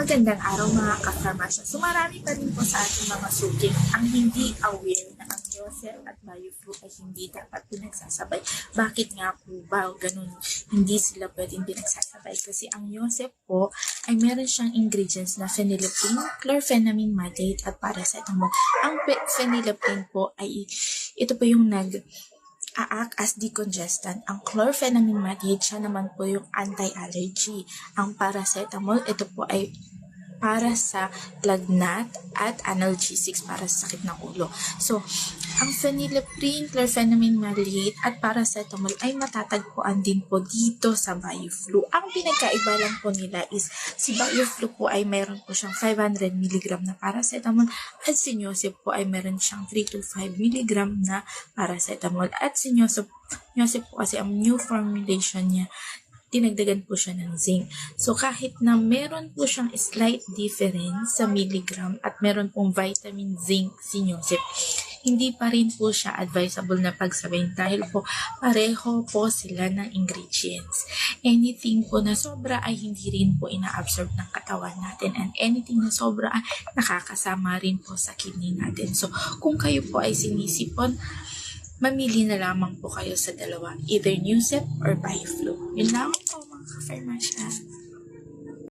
Magandang araw mga ka-farmasya. So marami pa rin po sa ating mga suking ang hindi aware na ang Yosef at Bioflu ay hindi dapat pinagsasabay. Bakit nga po ba ganun hindi sila pwedeng pinagsasabay? Kasi ang Yosef po ay meron siyang ingredients na phenylephrine, chlorphenamine maleate at paracetamol. Ang phenylephrine po ay ito po yung nag aak as decongestant. Ang chlorphenamine maleate, siya naman po yung anti-allergy. Ang paracetamol, ito po ay para sa lagnat at analgesics para sa sakit ng ulo. So, ang phenylephrine, chlorphenamine maleate at paracetamol ay matatagpuan din po dito sa Bioflu. Ang pinagkaiba lang po nila is si Bioflu po ay meron po siyang 500 mg na paracetamol at si Yosef po ay meron siyang 3 to 5 mg na paracetamol at si Yosef, Yosef po kasi ang new formulation niya dinagdagan po siya ng zinc. So, kahit na meron po siyang slight difference sa milligram at meron pong vitamin zinc si Joseph, hindi pa rin po siya advisable na pagsabayin dahil po pareho po sila ng ingredients. Anything po na sobra ay hindi rin po ina-absorb ng katawan natin and anything na sobra ay nakakasama rin po sa kidney natin. So, kung kayo po ay sinisipon, mamili na lamang po kayo sa dalawa, either Newsep or Biflu. Yun lang po mga ka-farmasya.